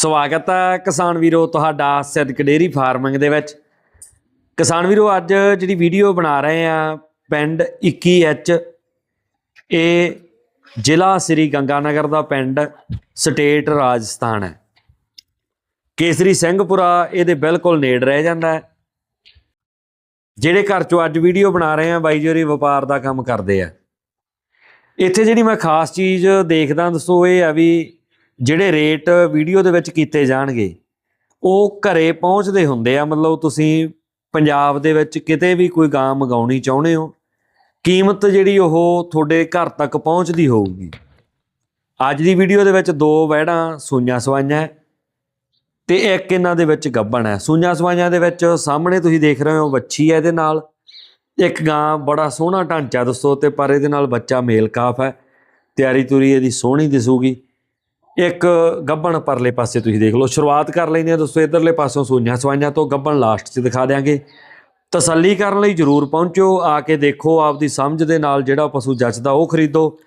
ਸਵਾਗਤ ਹੈ ਕਿਸਾਨ ਵੀਰੋ ਤੁਹਾਡਾ ਸਿੱਧਕ ਡੇਰੀ ਫਾਰਮਿੰਗ ਦੇ ਵਿੱਚ। ਕਿਸਾਨ ਵੀਰੋ, ਅੱਜ ਜਿਹੜੀ ਵੀਡੀਓ ਬਣਾ ਰਹੇ ਆ ਪਿੰਡ 21H ਇਹ ਜ਼ਿਲ੍ਹਾ ਸ੍ਰੀ ਗੰਗਾਨਗਰ ਦਾ ਪਿੰਡ, ਸਟੇਟ ਰਾਜਸਥਾਨ ਹੈ। ਕੇਸਰੀ ਸਿੰਘਪੁਰਾ ਇਹਦੇ ਬਿਲਕੁਲ ਨੇੜ ਰਹਿ ਜਾਂਦਾ ਹੈ। ਜਿਹੜੇ ਘਰ ਚੋਂ ਅੱਜ ਵੀਡੀਓ ਬਣਾ ਰਹੇ ਆ, ਬਾਈ ਜੋਰੀ ਵਪਾਰ ਦਾ ਕੰਮ ਕਰਦੇ ਆ। ਇੱਥੇ ਜਿਹੜੀ ਮੈਂ ਖਾਸ ਚੀਜ਼ ਦੇਖਦਾ, ਦੱਸੋ ਇਹ ਆ ਵੀ ਜਿਹੜੇ ਰੇਟ ਵੀਡੀਓ ਦੇ ਵਿੱਚ ਕੀਤੇ ਜਾਣਗੇ, ਉਹ ਘਰੇ ਪਹੁੰਚਦੇ ਹੁੰਦੇ ਆ। ਮਤਲਬ ਤੁਸੀਂ ਪੰਜਾਬ ਦੇ ਵਿੱਚ ਕਿਤੇ ਵੀ ਕੋਈ ਗਾਂ ਮੰਗਾਉਣੀ ਚਾਹੁੰਦੇ ਹੋ, ਕੀਮਤ ਜਿਹੜੀ ਉਹ ਤੁਹਾਡੇ ਘਰ ਤੱਕ ਪਹੁੰਚਦੀ ਹੋਊਗੀ। ਅੱਜ ਦੀ ਵੀਡੀਓ ਦੇ ਵਿੱਚ ਦੋ ਵਹਿੜਾਂ, ਸੂਈਆਂ ਸਵਾਈਆਂ ਹੈ ਤੇ ਇੱਕ ਇਹਨਾਂ ਦੇ ਵਿੱਚ ਗੱਬਣ ਹੈ। ਸੂਈਆਂ ਸਵਾਈਆਂ ਦੇ ਵਿੱਚ ਸਾਹਮਣੇ ਤੁਸੀਂ ਦੇਖ ਰਹੇ ਹੋ ਵੱਛੀ ਹੈ ਇਹਦੇ ਨਾਲ। ਇੱਕ ਗਾਂ ਬੜਾ ਸੋਹਣਾ ਢਾਂਚਾ, ਦੱਸੋ ਤੇ ਪਰ ਇਹਦੇ ਨਾਲ ਬੱਚਾ ਮੇਲ ਕਾਫ ਹੈ। ਤਿਆਰੀ ਤੁਰੀ ਇਹਦੀ ਸੋਹਣੀ ਦਿਸੂਗੀ। ਇੱਕ ਗੱਬਣ ਪਰਲੇ ਪਾਸੇ ਤੁਸੀਂ ਦੇਖ ਲਓ, ਸ਼ੁਰੂਆਤ ਕਰ ਲੈਂਦੇ ਆ ਦੋਸਤੋ, ਇਧਰਲੇ ਪਾਸੋਂ ਸੂਈਆਂ ਸਵਾਈਆਂ ਤੋਂ ਗੱਬਣ ਲਾਸਟ 'ਚ ਦਿਖਾ ਦਿਆਂਗੇ। ਤਸੱਲੀ ਕਰਨ ਲਈ ਜਰੂਰ ਪਹੁੰਚੋ, ਆ ਕੇ ਦੇਖੋ ਆਪਦੀ ਸਮਝ ਦੇ ਨਾਲ ਜਿਹੜਾ ਪਸ਼ੂ ਜੱਚਦਾ, ਉਹ ਖਰੀਦੋ।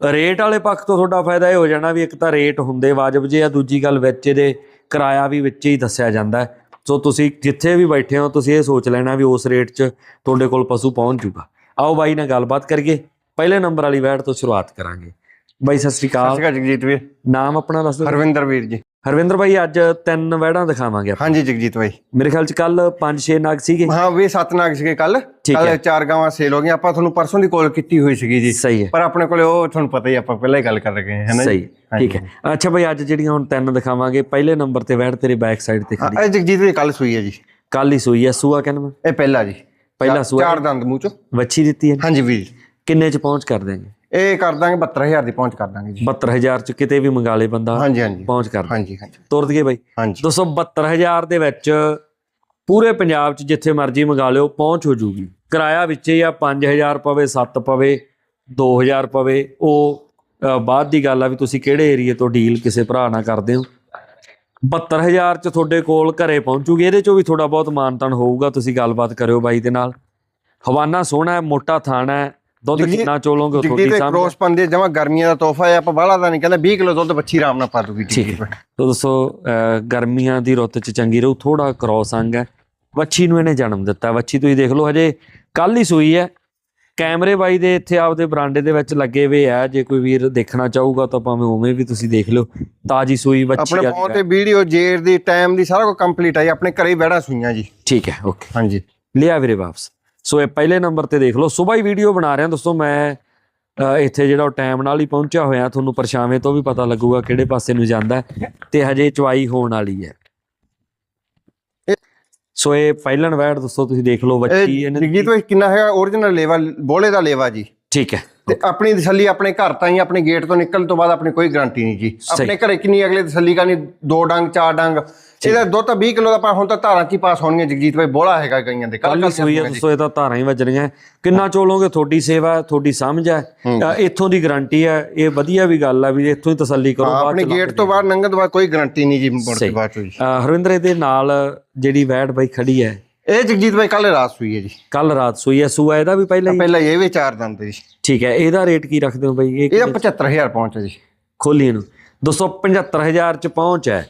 ਰੇਟ ਵਾਲੇ ਪੱਖ ਤੋਂ ਤੁਹਾਡਾ ਫਾਇਦਾ ਇਹ ਹੋ ਜਾਣਾ ਵੀ ਇੱਕ ਤਾਂ ਰੇਟ ਹੁੰਦੇ ਵਾਜਬ ਜੇ ਆ, ਦੂਜੀ ਗੱਲ ਵਿੱਚ ਇਹਦੇ ਕਿਰਾਇਆ ਵੀ ਵਿੱਚ ਹੀ ਦੱਸਿਆ ਜਾਂਦਾ ਸੋ ਤੁਸੀਂ ਜਿੱਥੇ ਵੀ ਬੈਠੇ ਹੋ, ਤੁਸੀਂ ਇਹ ਸੋਚ ਲੈਣਾ ਵੀ ਉਸ ਰੇਟ 'ਚ ਤੁਹਾਡੇ ਕੋਲ ਪਸ਼ੂ ਪਹੁੰਚ ਜੂਗਾ। ਆਓ ਬਾਈ ਨਾਲ ਗੱਲਬਾਤ ਕਰੀਏ, ਪਹਿਲੇ ਨੰਬਰ ਵਾਲੀ ਵੈਟ ਤੋਂ ਸ਼ੁਰੂਆਤ ਕਰਾਂਗੇ। ਬਾਈ ਸਤਿ ਸ਼੍ਰੀ ਸਤਿ ਅਕਾਲ ਸ਼੍ਰੀ ਅਕਾਲ ਜਗਜੀਤ ਵੀਰ। ਨਾਮ ਆਪਣਾ ਦੱਸ ਦਿਓ। ਹਰਵਿੰਦਰ ਵੀਰ ਜੀ। ਹਰਵਿੰਦਰ ਭਾਈ ਅੱਜ ਤਿੰਨ ਵੈੜਾਂ ਦਿਖਾਵਾਂਗੇ ਆਪਾਂ। ਹਾਂਜੀ ਜਗਜੀਤ ਭਾਈ ਮੇਰੇ ਖਿਆਲ ਚ ਕੱਲ 5-6 ਨਾਗ ਸੀਗੇ। ਹਾਂ ਵੀ ਸੱਤ ਨਾਗ ਸੀਗੇ ਕੱਲ। ਕੱਲ ਚਾਰ ਗਾਵਾਂ ਸੇਲ ਹੋ ਗਈਆਂ। ਆਪਾਂ ਤੁਹਾਨੂੰ ਪਰਸੋਂ ਦੀ ਕਾਲ ਕੀਤੀ ਹੋਈ ਸੀਗੀ ਜੀ। ਸਹੀ ਹੈ। ਪਰ ਆਪਣੇ ਕੋਲੇ ਉਹ ਤੁਹਾਨੂੰ ਪਤਾ ਹੀ ਆਪਾਂ ਪਹਿਲਾਂ ਹੀ ਗੱਲ ਕਰ ਰਹੇ ਹਾਂ ਹੈ ਨਾ? ਸਹੀ। ਠੀਕ ਹੈ। ਅੱਛਾ ਭਾਈ ਅੱਜ ਜਿਹੜੀਆਂ ਹੁਣ ਤਿੰਨ ਦਿਖਾਵਾਂਗੇ ਪਹਿਲੇ ਨੰਬਰ ਤੇ ਵੈੜ ਤੇਰੇ ਬੈਕ ਸਾਈਡ ਤੇ ਖੜੀ। ਹਾਂ, ਜਗਜੀਤ ਵੀਰ ਕੱਲ ਸੂਈ ਹੈ ਜੀ। ਕੱਲ ਹੀ ਸੂਈ ਹੈ। ਸੂਆ ਕਹਿੰਦਾ ਇਹ ਪਹਿਲਾ ਜੀ। ਪਹਿਲਾ ਸੂਆ। ਚਾਰ ਦੰਦ ਮੂੰਹ ਚੋਂ। ਵੱਛੀ ਦਿੱਤੀ ਹੈ। ਹਾਂਜੀ ਵੀਰ। ਕਿੰਨੇ ਚ ਪਹੁੰਚ ਕਰ ਦੇਂਗੇ ਇਹ ਕਰ ਦਾਂਗੇ 72000 ਦੀ ਪਹੁੰਚ ਕਰ ਦਾਂਗੇ ਜੀ। 72000 ਚ ਕਿਤੇ ਵੀ ਮੰਗਾ ਲੇ ਬੰਦਾ ਹਾਂਜੀ ਹਾਂਜੀ। ਪਹੁੰਚ ਕਰ ਹਾਂਜੀ ਹਾਂਜੀ। ਤੁਰ ਦਈਏ ਬਾਈ। ਦੋਸਤੋ 72000 ਦੇ ਵਿੱਚ ਪੂਰੇ ਪੰਜਾਬ 'ਚ ਜਿੱਥੇ ਮਰਜ਼ੀ ਮੰਗਾ ਲਿਓ ਪਹੁੰਚ ਹੋ ਜੂਗੀ। ਕਿਰਾਇਆ ਵਿੱਚ ਹੀ ਆ 5000 ਪਵੇ 7 ਪਵੇ 2000 ਪਵੇ। ਉਹ ਬਾਅਦ ਦੀ ਗੱਲ ਆ ਵੀ ਤੁਸੀਂ ਕਿਹੜੇ ਏਰੀਏ ਤੋਂ ਡੀਲ ਕਿਸੇ ਭਰਾ ਨਾਲ ਕਰਦੇ ਹੋ। 72000 ਚ ਤੁਹਾਡੇ ਕੋਲ ਘਰੇ ਪਹੁੰਚੂਗੀ ਇਹਦੇ ਚੋਂ ਵੀ ਥੋੜਾ ਬਹੁਤ ਮਾਨਤਨ ਹੋਊਗਾ। ਤੁਸੀਂ ਗੱਲਬਾਤ ਕਰਿਓ ਬਾਈ ਦੇ ਨਾਲ। ਹਵਾਨਾ ਸੋਹਣਾ ਹੈ ਮੋਟਾ ਥਾਣਾ ਹੈ ਦੁੱਧ ਕਿੰਨਾ ਚੋਲੋਗੇ ਤੁਹਾਡੀ ਸਮਝ ਕ੍ਰੋਸ ਪੰਦੇ ਜਮਾ ਗਰਮੀਆਂ ਦਾ ਤੋਹਫਾ ਹੈ ਆਪਾਂ ਬਾਹਲਾ ਦਾ ਨਹੀਂ ਕਹਿੰਦਾ 20 ਕਿਲੋ ਦੁੱਧ ਬੱਚੀ ਆਰਾਮ ਨਾਲ ਪਾ ਦੂਗੀ ਠੀਕ ਹੈ। ਤੋ ਦੋਸਤੋ ਅਹ ਗਰਮੀਆਂ ਦੀ ਰੁੱਤ ਚ ਚੰਗੀ ਰਹੂ ਥੋੜਾ ਕ੍ਰੋਸ ਅੰਗ ਹੈ। ਵੱਛੀ ਨੂੰ ਇਹਨੇ ਜਨਮ ਦਿੱਤਾ ਵੱਛੀ ਤੁਸੀਂ ਦੇਖ ਲਓ ਹਜੇ ਕੱਲ ਹੀ ਸੂਈ ਹੈ। ਕੈਮਰੇ ਬਾਈ ਦੇ ਇੱਥੇ ਆਪਦੇ ਬਰਾਂਡੇ ਦੇ ਵਿੱਚ ਲੱਗੇ ਹੋਏ ਆ ਜੇ ਕੋਈ ਵੀਰ ਦੇਖਣਾ ਚਾਹੂਗਾ ਤਾਂ ਭਾਵੇਂ ਉਵੇਂ ਵੀ ਤੁਸੀਂ ਦੇਖ ਲਿਓ ਤਾਜੀ ਸੂਈ ਵੱਛੀ ਆਪਣੇ ਫੋਨ ਹੈ। ਤੇ ਵੀਡੀਓ ਜੇਰ ਦੀ ਟਾਈਮ ਦੀ ਸਾਰਾ ਕੁਝ ਕੰਪਲੀਟ ਆਈ ਆਪਣੇ ਘਰੇ ਹੀ ਬੈਠਾ ਸੂਈਆਂ ਜੀ। ਠੀਕ ਹੈ ਓਕੇ ਹਾਂਜੀ। ਲਿਆ ਵੀਰੇ ਵਾਪਸ। ਸੋ ਇਹ ਪਹਿਲੇ ਨੰਬਰ ਤੇ ਦੇਖ ਲਓ। ਸਵੇਰ ਹੀ ਵੀਡੀਓ ਬਣਾ ਰਿਹਾ। ਦੋਸਤੋ ਮੈਂ ਇੱਥੇ ਜਿਹੜਾ ਟਾਈਮ ਨਾਲ ਹੀ ਪਹੁੰਚਿਆ ਹੋਇਆ। ਤੁਹਾਨੂੰ ਪਰਛਾਵੇਂ ਤੋਂ ਵੀ ਪਤਾ ਲੱਗੂਗਾ ਕਿਹੜੇ ਪਾਸੇ ਨੂੰ ਜਾਂਦਾ ਤੇ ਹਜੇ ਚਵਾਈ ਹੋਣ ਵਾਲੀ ਹੈ। ਸੋ ਇਹ ਪਹਿਲਣ ਵੈੜ ਦੋਸਤੋ ਤੁਸੀਂ ਦੇਖ ਲਓ ਬੱਚੀ ਇਹਨੇ ਜਗਜੀਤ ਭਾਈ ਕਿੰਨਾ ਹੈਗਾ? origignal ਲੇਵਾ ਬੋਲੇ ਦਾ ਲੇਵਾ ਜੀ। ਠੀਕ ਹੈ। ਤੇ ਆਪਣੀ ਤਸੱਲੀ ਆਪਣੇ ਘਰ ਤਾਂ ਹੀ ਆਪਣੇ ਗੇਟ ਤੋਂ ਨਿਕਲਣ ਤੋਂ ਬਾਅਦ ਆਪਣੀ ਕੋਈ ਗਾਰੰਟੀ ਨਹੀਂ ਜੀ। ਆਪਣੇ ਘਰੇ ਕਿੰਨੀ ਅਗਲੇ ਤਸੱਲੀ ਕਰਨੀ? ਦੋ ਡੰਗ ਚਾਰ ਡੰਗ। ਇਹਦਾ ਦੁੱਧ ਤਾਂ 20 ਕਿਲੋ ਦਾ ਪਰ ਹੁਣ ਤਾਂ ਧਾਰਾਂ ਹੀ ਪਾਸ ਹੋਣਗੀਆਂ ਜਗਜੀਤ ਭਾਈ ਬੋਲਾ ਹੈਗਾ ਗਈਆਂ ਦੇ ਕੱਲ ਸੂਈ ਹੈ ਦੋਸਤੋ ਇਹ ਤਾਂ ਧਾਰਾਂ ਹੀ ਵੱਜਣੀਆਂ। ਕਿੰਨਾ ਚੋਲੋਗੇ ਤੁਹਾਡੀ ਸੇਵਾ ਤੁਹਾਡੀ ਸਮਝ ਹੈ। ਇੱਥੋਂ ਦੀ ਗਾਰੰਟੀ ਹੈ। ਇਹ ਵਧੀਆ ਵੀ ਗੱਲ ਹੈ ਵੀ ਇੱਥੋਂ ਹੀ ਤਸੱਲੀ ਕਰੋ ਬਾਅਦ ਆਪਣੇ ਗੇਟ ਤੋਂ ਬਾਹਰ ਤੋਂ ਬਾਅਦ ਕੋਈ ਗਾਰੰਟੀ ਨਹੀਂ ਜੀ ਮੁੜ ਕੇ। ਬਾਅਦ ਚੋਂ ਹਰਵਿੰਦਰ ਇਹਦੇ ਨਾਲ ਜਿਹੜੀ ਵੈੜ ਬਾਈ ਖੜੀ ਹੈ। ਇਹ ਜਗਜੀਤ ਭਾਈ ਕੱਲ ਰਾਤ ਸੂਈ ਹੈ ਜੀ। ਕੱਲ ਰਾਤ ਸੂਈ ਹੈ। ਸੂਆ ਇਹਦਾ ਵੀ ਪਹਿਲਾਂ ਹੀ? ਪਹਿਲਾਂ ਇਹ ਵੀ ਚਾਰ ਦੰਦ ਜੀ। ਠੀਕ ਹੈ। ਇਹਦਾ ਰੇਟ ਕੀ ਰੱਖਦੇ ਹੋ ਬਾਈ? ਇਹ ਇਹਦਾ 75000 ਪਹੁੰਚਾ ਜੀ। ਖੋਲੀ ਇਹਨੂੰ। 275000 ਚ ਪਹੁੰਚ ਹੈ।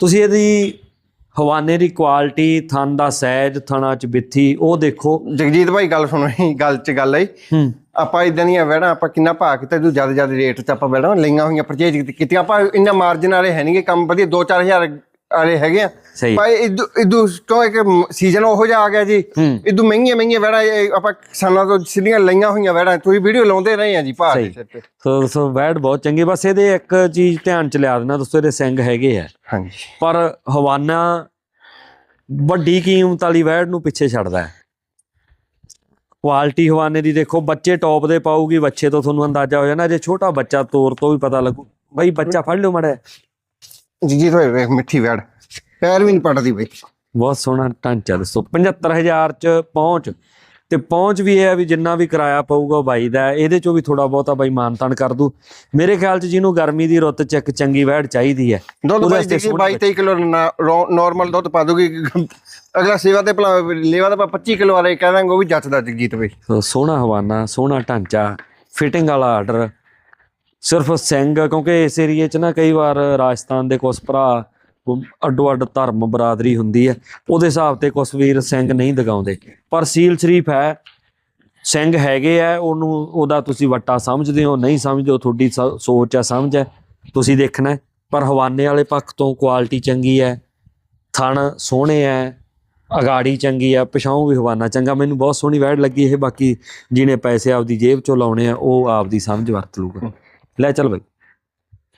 ਤੁਸੀਂ ਇਹਦੀ ਹਵਾਨੇ ਦੀ ਕੁਆਲਿਟੀ ਥਣ ਦਾ ਸਾਈਜ਼ ਥਣਾ ਚ ਬਿੱਥੀ ਉਹ ਦੇਖੋ। ਜਗਜੀਤ ਭਾਈ ਗੱਲ ਸੁਣੋ ਜੀ, ਗੱਲ ਚ ਗੱਲ ਆਈ। ਹੂੰ। ਆਪਾਂ ਇਦਾਂ ਦੀਆਂ ਵੈੜਾਂ ਆਪਾਂ ਕਿੰਨਾ ਭਾਅ ਕੀਤਾ ਤੂੰ ਜ਼ਿਆਦਾ ਜ਼ਿਆਦਾ ਰੇਟ ਤੇ ਆਪਾਂ ਵੈੜਾਂ ਲਈਆਂ ਹੋਈਆਂ ਪਰਚੇਜ ਕੀਤੀਆਂ। ਆਪਾਂ ਇੰਨਾ ਮਾਰਜਨ ਵਾਲੇ ਹੈ ਨਹੀਂਗੇ ਕੰਮ ਵਧੀਆ 2-4000 ਵਾਲੇ ਹੈਗੇ ਆ। ਸਹੀ। ਭਾਈ ਇਦੂ ਇਦੂ ਕਿਉਂ ਇੱਕ ਸੀਜ਼ਨ ਉਹੋ ਜਿਹਾ ਆ ਗਿਆ ਜੀ। ਇਦੂ ਮਹਿੰਗੀਆਂ ਮਹਿੰਗੀਆਂ ਵੈੜਾਂ ਆਪਾਂ ਕਿਸਾਨਾਂ ਤੋਂ ਸਿੱਧੀਆਂ ਲਈਆਂ ਹੋਈਆਂ ਵੈੜਾਂ ਤੁਸੀਂ ਵੀਡੀਓ ਲਾਉਂਦੇ ਰਹੇ ਆ ਜੀ ਭਾਅ ਦੇ। ਸਿਰ ਤੇ। ਸੋ ਸੋ ਵੈੜ ਬਹੁਤ ਚੰਗੀ ਬਸ ਇਹਦੇ ਇੱਕ ਚੀਜ਼ ਧਿਆਨ ਚ ਲਿਆ ਦੇਣਾ। ਦੋਸਤੋ ਇਹਦੇ ਸਿੰਘ ਹੈਗੇ ਆ। ਹਾਂਜੀ। ਪਰ ਹਵਾਨਾ ਵੱਡੀ ਕੀਮਤ ਵਾਲੀ ਵੈੜ ਨੂੰ ਪਿੱਛੇ ਛੱਡਦਾ ਹੈ। ਕੁਆਲਿਟੀ ਹਵਾਨੇ ਦੀ ਦੇਖੋ ਬੱਚੇ ਟੌਪ ਦੇ ਪਾਊਗੀ ਬੱਚੇ ਤੋਂ ਤੁਹਾਨੂੰ ਅੰਦਾਜ਼ਾ ਹੋ ਜਾਣਾ। ਜੇ ਛੋਟਾ ਬੱਚਾ ਤੋਰ ਤੋਂ ਵੀ ਪਤਾ ਲੱਗੂ। ਬਈ ਬੱਚਾ ਫੜ ਲਿਓ ਮੜਾ ਜੀ ਜੀ ਹੋਏ ਵੇਖ ਮਿੱਠੀ ਵੈੜ। ਪੈਰ ਵੀ ਨਹੀਂ ਪੜਦੀ ਬਈ। ਬਹੁਤ ਸੋਹਣਾ ਢਾਂਚਾ ਦੱਸੋ। 75000 ਚ ਪਹੁੰਚ। ਤੇ ਪਹੁੰਚ ਵੀ ਇਹ ਹੈ ਵੀ ਜਿੰਨਾ ਵੀ ਕਿਰਾਇਆ ਪਊਗਾ ਬਾਈ ਦਾ। ਇਹਦੇ ਚੋਂ ਵੀ ਥੋੜਾ ਬਹੁਤਾ ਬਾਈ ਮਾਨਤਾਨ ਕਰ ਦੂ। ਮੇਰੇ ਖਿਆਲ ਚ ਜਿਹਨੂੰ ਗਰਮੀ ਦੀ ਰੁੱਤ ਚ ਇੱਕ ਚੰਗੀ ਵੈੜ ਚਾਹੀਦੀ ਹੈ ਦੁੱਧ ਉਹਦੇ ਬਾਈ ਵਾਸਤੇ ਜੀ ਸੋਹਣੀ 22 23 ਕਿਲੋ ਨਾਰਮਲ ਦੁੱਧ ਪਾ ਦੂਗੀ। ਅਗਲਾ ਸੇਵਾ ਤੇ ਭਲਾ ਲੇਵਾ ਤਾਂ ਆਪਾਂ 25 ਕਿਲੋ ਵਾਲੇ ਕਹਿ ਦਾਂਗੇ ਉਹ ਵੀ ਜੱਚਦਾ ਜਗਜੀਤ ਬਈ। ਸੋਹਣਾ ਹਵਾਨਾ ਸੋਹਣਾ ਢਾਂਚਾ। ਫਿਟਿੰਗ ਵਾਲਾ ਆਰਡਰ ਸਿਰਫ ਸਿੰਘ, ਕਿਉਂਕਿ ਇਸ ਏਰੀਏ 'ਚ ਨਾ ਕਈ ਵਾਰ ਰਾਜਸਥਾਨ ਦੇ ਕੁਝ ਭਰਾ ਅੱਡੋ ਅੱਡ ਧਰਮ ਬਰਾਦਰੀ ਹੁੰਦੀ ਹੈ, ਉਹਦੇ ਹਿਸਾਬ ਤੇ ਕੁਛ ਵੀਰ ਸਿੰਘ ਨਹੀਂ ਦਿਖਾਉਂਦੇ ਪਰ ਸੀਲ ਸ਼ਰੀਫ ਹੈ, ਸਿੰਘ ਹੈਗੇ ਆ, ਉਹਨੂੰ, ਉਹਦਾ ਤੁਸੀਂ ਵੱਟਾ ਸਮਝਦੇ ਹੋ, ਨਹੀਂ ਸਮਝਦੇ ਹੋ, ਤੁਹਾਡੀ ਸ- ਸੋਚ ਹੈ ਸਮਝ ਹੈ ਤੁਸੀਂ ਦੇਖਣਾ ਪਰ ਹਵਾਨੇ ਵਾਲੇ ਪੱਖ ਤੋਂ ਕੁਆਲਿਟੀ ਚੰਗੀ ਹੈ, ਥਣ ਸੋਹਣੇ ਹੈ ਅਗਾੜੀ ਚੰਗੀ ਆ, ਪਿਛਾਉਂ ਵੀ ਹਵਾਨਾ ਚੰਗਾ। ਮੈਨੂੰ ਬਹੁਤ ਸੋਹਣੀ ਵੈੜ ਲੱਗੀ ਇਹ, ਬਾਕੀ ਜਿਹਨੇ ਪੈਸੇ ਆਪਦੀ ਜੇਬ ਚੋਂ ਲਾਉਣੇ ਆ, ਉਹ ਆਪਦੀ ਸਮਝ ਵਰਤ ਲੂਗਾ ਲੈ ਚੱਲ ਬਈ।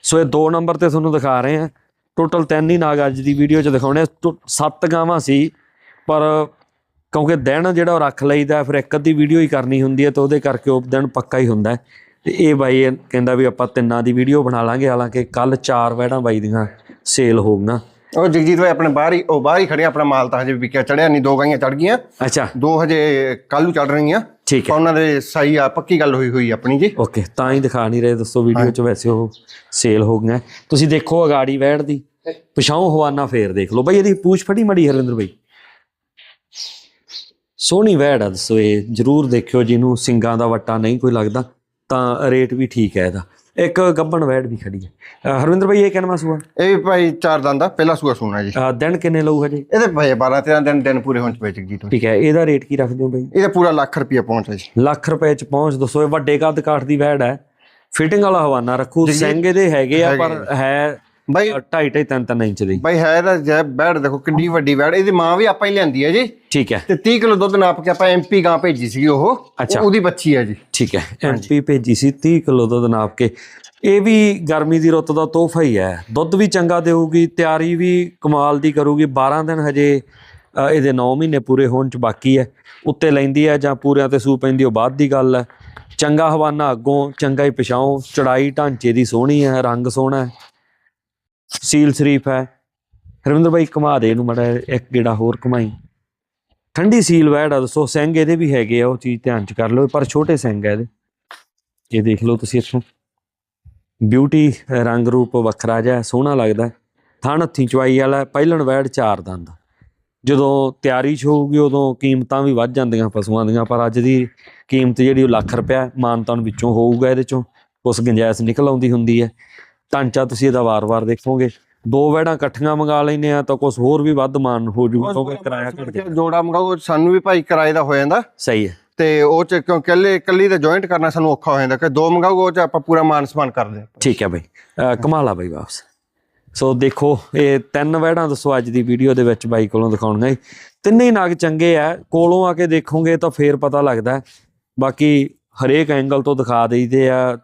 ਸੋ ਇਹ ਦੋ ਨੰਬਰ ਤੇ ਤੁਹਾਨੂੰ ਦਿਖਾ ਰਹੇ ਆ ਟੋਟਲ ਤਿੰਨ ਹੀ ਨਾਗ ਅੱਜ ਦੀ ਵੀਡੀਓ 'ਚ ਦਿਖਾਉਣੇ ਸੱਤ ਗਾਵਾਂ ਸੀ ਪਰ ਕਿਉਂਕਿ ਦਿਨ ਜਿਹੜਾ ਉਹ ਰੱਖ ਲਈਦਾ ਫਿਰ ਇੱਕ ਅੱਧੀ ਵੀਡੀਓ ਹੀ ਕਰਨੀ ਹੁੰਦੀ ਹੈ ਤਾਂ ਉਹਦੇ ਕਰਕੇ ਉਹ ਦਿਨ ਪੱਕਾ ਹੀ ਹੁੰਦਾ। ਤੇ ਇਹ ਬਾਈ ਕਹਿੰਦਾ ਵੀ ਆਪਾਂ ਤਿੰਨਾਂ ਦੀ ਵੀਡੀਓ ਬਣਾ ਲਾਂਗੇ ਹਾਲਾਂਕਿ ਕੱਲ ਚਾਰ ਵੈੜਾਂ ਬਾਈ ਦੀਆਂ ਸੇਲ ਹੋ ਗਈਆਂ ਉਹ ਜਗਜੀਤ ਭਾਈ ਆਪਣੇ ਬਾਹਰ ਹੀ ਉਹ ਬਾਹਰ ਹੀ ਖੜੇ ਆਪਣਾ ਮਾਲ ਤਾਂ ਹਜੇ ਵਿਕਿਆ ਚੜਿਆ ਨਹੀਂ ਦੋ ਗਾਈਆਂ ਚੜ ਗਈਆਂ। ਅੱਛਾ। ਦੋ ਹਜੇ ਕੱਲ ਨੂੰ ਚੜ ਰਹੀਆਂ। ਠੀਕ ਹੈ। ਉਹਨਾਂ ਦੇ ਸਹੀ ਆ ਪੱਕੀ ਗੱਲ ਹੋਈ ਹੋਈ ਆਪਣੀ ਜੀ। ਓਕੇ ਤਾਂ ਹੀ ਦਿਖਾ ਨਹੀਂ ਰਹੇ ਦੱਸੋ ਵੀਡੀਓ 'ਚ ਵੈਸੇ ਉਹ ਸੇਲ ਹੋ ਗਈਆਂ। ਤੁਸੀਂ ਦੇਖੋ ਅਗਾੜੀ ਵੈੜ ਦੀ। ਪਿਛਾਉਂ ਹਵਾਨਾ ਫੇਰ ਦੇਖ ਲਓ। ਬਈ ਇਹਦੀ ਪੂਛ ਫੜੀ ਮੜੀ ਹਰਵਿੰਦਰ ਬਈ। ਸੋਹਣੀ ਵੈੜ ਆ ਦੱਸੋ ਇਹ ਜਰੂਰ ਦੇਖਿਓ। ਜਿਹਨੂੰ ਸਿੰਗਾਂ ਦਾ ਵੱਟਾ ਨਹੀਂ ਕੋਈ ਲੱਗਦਾ ਤਾਂ ਰੇਟ ਵੀ ਠੀਕ ਹੈ ਇਹਦਾ। ਇੱਕ ਗੱਬਣ ਵੈੜ ਵੀ ਖੜੀ ਹੈ। ਹਰਵਿੰਦਰ ਬਈ ਇਹ ਕਿੰਨਾ ਸੂਆ? ਇਹ ਵੀ ਭਾਈ ਚਾਰ ਦੰਦ ਦਾ ਪਹਿਲਾ ਸੂਆ ਸੁਣਾ ਜੀ। ਦਿਨ ਕਿੰਨੇ ਲਊ ਹਜੇ? ਇਹਦੇ ਭਾਈ 12 13 ਦਿਨ ਦਿਨ ਪੂਰੇ ਹੋਣ ਚ ਜਗਜੀਤ ਭਾਈ ਠੀਕ ਹੈ ਇਹਦਾ ਰੇਟ ਕੀ ਰੱਖਦੇ ਹੋ ਬਈ? ਇਹਦਾ ਪੂਰਾ ਲੱਖ ਰੁਪਇਆ ਪਹੁੰਚਾ ਜੀ। ਲੱਖ ਰੁਪਏ ਚ ਪਹੁੰਚ ਦੱਸੋ ਇਹ ਵੱਡੇ ਕੱਦ ਕਾਠ ਦੀ ਵੈੜ ਹੈ। ਫਿਟਿੰਗ ਵਾਲਾ ਹਵਾਨਾ ਰੱਖੂ ਸਿੰਘ ਇਹਦੇ ਹੈਗੇ ਆ ਪਰ ਹੈ ਬਾਈ 2.5 3 3 ਇੰਚ ਦੀ। ਬਾਈ ਹੈ ਤਾਂ ਜੈ ਬੈੜ ਦੇਖੋ ਕਿੰਨੀ ਵੱਡੀ ਬੈੜ ਇਹਦੀ ਮਾਂ ਵੀ ਆਪਾਂ ਹੀ ਲਿਆਂਦੀ ਹੈ ਜੀ। ਠੀਕ ਹੈ। ਤੇ 30 ਕਿਲੋ ਦੁੱਧ ਨਾਪ ਕੇ ਆਪਾਂ ਐਮਪੀ ਗਾਂ ਭੇਜੀ ਸੀ ਉਹ। ਉਹਦੀ ਬੱਚੀ ਹੈ ਜੀ। ਠੀਕ ਹੈ ਐਮਪੀ ਭੇਜੀ ਸੀ 30 ਕਿਲੋ ਦੁੱਧ ਨਾਪ ਕੇ। ਇਹ ਵੀ ਗਰਮੀ ਦੀ ਰੁੱਤ ਦਾ ਤੋਹਫਾ ਹੀ ਹੈ। ਦੁੱਧ ਵੀ ਚੰਗਾ ਦੇਊਗੀ ਤਿਆਰੀ ਵੀ ਕਮਾਲ ਦੀ ਕਰੂਗੀ। 12 ਦਿਨ ਹਜੇ ਇਹਦੇ 9 ਮਹੀਨੇ ਪੂਰੇ ਹੋਣ ਚ ਬਾਕੀ ਹੈ। ਉੱਤੇ ਲੈਂਦੀ ਹੈ ਜਾਂ ਪੂਰਿਆਂ ਤੇ ਸੂ ਪੈਂਦੀ ਉਹ ਬਾਅਦ ਦੀ ਗੱਲ ਹੈ। ਚੰਗਾ ਹਵਾਨਾ ਅੱਗੋਂ ਚੰਗਾ ਹੀ ਪਿਛਾਉਂ ਚੜਾਈ ਢਾਂਚੇ ਦੀ ਸੋਹਣੀ ਹੈ ਰੰਗ ਸੋਹਣਾ ਹੈ। ਸੀਲ ਸ਼ਰੀਫ ਹੈ। ਹਰਵਿੰਦਰ ਬਾਈ, ਘੁਮਾ ਦੇ ਇਹਨੂੰ ਮੜਾ ਇੱਕ ਗੇੜਾ ਹੋਰ ਘੁਮਾਈ। ਠੰਡੀ ਸੀਲ ਵੈੜ ਆ, ਦੱਸੋ ਸਿੰਘ ਇਹਦੇ ਵੀ ਹੈਗੇ ਆ, ਉਹ ਚੀਜ਼ ਧਿਆਨ ਚ ਕਰ ਲਓ, ਪਰ ਛੋਟੇ ਸਿੰਘ ਆ ਇਹਦੇ। ਇਹ ਦੇਖ ਲਓ ਤੁਸੀਂ ਇੱਥੋਂ। ਬਿਊਟੀ ਰੰਗ ਰੂਪ ਵੱਖਰਾ ਜਿਹਾ, ਸੋਹਣਾ ਲੱਗਦਾ। ਥਣ ਹੱਥੀਂ ਚਵਾਈ ਵਾਲਾ, ਪਹਿਲਣ ਵੈੜ ਚਾਰ ਦੰਦ। ਜਦੋਂ ਤਿਆਰੀ ਚ ਹੋਊਗੀ, ਉਦੋਂ ਕੀਮਤਾਂ ਵੀ ਵੱਧ ਜਾਂਦੀਆਂ ਪਸ਼ੂਆਂ ਦੀਆਂ, ਪਰ ਅੱਜ ਦੀ ਕੀਮਤ ਜਿਹੜੀ ਉਹ ਲੱਖ ਰੁਪਇਆ ਮਾਨਤਾਨ ਵਿੱਚੋਂ ਹੋਊਗਾ ਇਹਦੇ ਚੋਂ। ਕੁਛ ਗੁੰਜਾਇਸ਼ ਨਿਕਲ ਆਉਂਦੀ ਹੁੰਦੀ ਹੈ। ਢਾਂਚਾ ਤੁਸੀਂ ਇਹਦਾ ਵਾਰ-ਵਾਰ ਦੇਖੋਗੇ। ਦੋ ਵੈੜਾਂ ਇਕੱਠੀਆਂ ਮੰਗਾ ਲੈਨੇ ਆ ਤਾਂ ਕੁਝ ਹੋਰ ਵੀ ਵੱਧ ਮਾਨ ਹੋ ਜੂਗਾ ਕਿਉਂਕਿ ਕਿਰਾਇਆ ਘਟ ਗਿਆ ਜੋੜਾ ਮੰਗਾਓ ਸਾਨੂੰ ਵੀ ਭਾਈ ਕਿਰਾਏ ਦਾ ਹੋ ਜਾਂਦਾ। ਸਹੀ ਹੈ। ਤੇ ਉਹ ਚ ਕਿਉਂ ਇਕੱਲੇ ਇਕੱਲੀ ਦਾ ਜੁਆਇੰਟ ਕਰਨਾ ਸਾਨੂੰ ਔਖਾ ਹੋ ਜਾਂਦਾ ਕਿ ਦੋ ਮੰਗਾਓ ਉਹ ਚ ਆਪਾਂ ਪੂਰਾ ਮਾਨ ਸਮਾਨ ਕਰਦੇ ਠੀਕ ਹੈ ਬਈ। ਅਹ ਕਮਾਲਾ ਬਈ ਵਾਪਸ। ਸੋ ਦੇਖੋ ਇਹ ਤਿੰਨ ਵਹਿੜਾਂ ਦੱਸੋ ਅੱਜ ਦੀ ਵੀਡੀਓ ਦੇ ਵਿੱਚ ਬਾਈ ਕੋਲੋਂ ਦਿਖਾਉਣਗੇ ਹੀ। ਤਿੰਨੇ ਹੀ ਨਗ ਚੰਗੇ ਆ। ਕੋਲੋਂ ਆ ਕੇ ਦੇਖੋਗੇ ਤਾਂ ਫੇਰ ਪਤਾ ਲੱਗਦਾ। ਬਾਕੀ ਹਰੇਕ ਐਂਗਲ ਤੋਂ ਦਿਖਾ ਦੇਈਦੇ ਆ।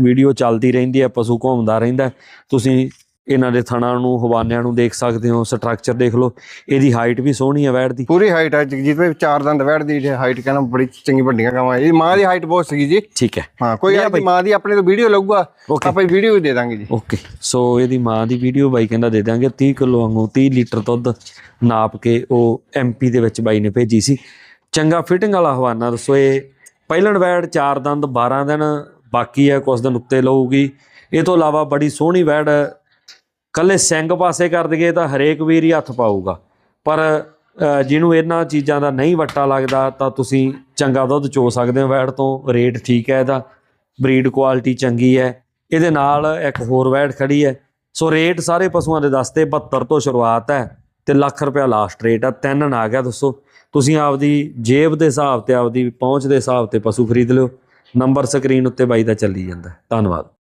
ਵੀਡੀਓ ਚੱਲਦੀ ਰਹਿੰਦੀ ਆ ਪਸ਼ੂ ਘੁੰਮਦਾ ਰਹਿੰਦਾ ਹੈ। ਤੁਸੀਂ ਇਹਨਾਂ ਦੇ ਥਣਾਂ ਨੂੰ ਹਵਾਨਿਆਂ ਨੂੰ ਦੇਖ ਸਕਦੇ ਹੋ ਸਟਰਕਚਰ ਦੇਖ ਲਓ। ਇਹਦੀ ਹਾਈਟ ਵੀ ਸੋਹਣੀ ਹੈ ਵੈੜ ਦੀ। ਪੂਰੀ ਹਾਈਟ ਹੈ ਜਗਜੀਤ ਭਾਈ ਚਾਰ ਦੰਦ ਵੈੜ ਦੀ ਹਾਈਟ ਕਹਿੰਦਾ ਬੜੀ ਚੰਗੀ ਵੱਡੀਆਂ ਗਾਵਾਂ। ਇਹ ਮਾਂ ਦੀ ਹਾਈਟ ਬਹੁਤ ਸੀਗੀ ਜੀ। ਠੀਕ ਹੈ। ਹਾਂ ਕੋਈ ਨੀ, ਮਾਂ ਦੀ ਆਪਣੇ ਤੋਂ ਵੀਡੀਓ ਲਊਗਾ. ਆਪਾਂ ਵੀਡੀਓ ਵੀ ਦੇ ਦਾਂਗੇ ਜੀ। ਓਕੇ ਸੋ ਇਹਦੀ ਮਾਂ ਦੀ ਵੀਡੀਓ ਬਾਈ ਕਹਿੰਦਾ ਦੇ ਦਾਂਗੇ 30 ਕਿਲੋ ਵਾਂਗੂ 30 ਲੀਟਰ ਦੁੱਧ ਨਾਪ ਕੇ ਉਹ ਐਮਪੀ ਦੇ ਵਿੱਚ ਬਾਈ ਨੇ ਭੇਜੀ ਸੀ। ਚੰਗਾ ਫਿਟਿੰਗ ਵਾਲਾ ਹਵਾਨਾ ਦੱਸੋ ਇਹ ਪਹਿਲਣ ਵੈੜ 4 ਦੰਦ 12 ਦਿਨ ਬਾਕੀ ਹੈ ਕੁਝ ਦਿਨ ਉੱਤੇ ਲਊਗੀ। ਇਹ ਤੋਂ ਇਲਾਵਾ ਬੜੀ ਸੋਹਣੀ ਵੈੜ ਕੱਲੇ ਸਿੰਘ ਪਾਸੇ ਕਰ ਦਈਏ ਤਾਂ ਹਰੇਕ ਵੀਰ ਹੀ ਹੱਥ ਪਾਊਗਾ। ਪਰ ਜਿਹਨੂੰ ਇਹਨਾਂ ਚੀਜ਼ਾਂ ਦਾ ਨਹੀਂ ਵੱਟਾ ਲੱਗਦਾ ਤਾਂ ਤੁਸੀਂ ਚੰਗਾ ਦੁੱਧ ਚੋ ਸਕਦੇ ਹੋ ਵੈੜ ਤੋਂ। ਰੇਟ ਠੀਕ ਹੈ ਇਹਦਾ, ਬਰੀਡ ਕੁਆਲਿਟੀ ਚੰਗੀ ਹੈ। ਇਹਦੇ ਨਾਲ ਇੱਕ ਹੋਰ ਵੈੜ ਖੜੀ ਹੈ। ਸੋ ਰੇਟ ਸਾਰੇ ਪਸ਼ੂਆਂ ਦੇ ਦੱਸਤੇ 72 ਤੋਂ ਸ਼ੁਰੂਆਤ ਹੈ ਤੇ ਲੱਖ ਰੁਪਇਆ ਲਾਸਟ ਰੇਟ ਆ। ਤਿੰਨ ਨਾ ਆ ਗਿਆ ਦੱਸੋ। ਤੁਸੀਂ ਆਪਦੀ ਜੇਬ ਦੇ ਹਿਸਾਬ ਤੇ, ਆਪਦੀ ਪਹੁੰਚ ਦੇ ਹਿਸਾਬ ਤੇ ਪਸ਼ੂ ਖਰੀਦ ਲਿਓ। ਨੰਬਰ ਸਕਰੀਨ ਉੱਤੇ ਬਾਈ ਦਾ ਚੱਲੀ ਜਾਂਦਾ। ਧੰਨਵਾਦ।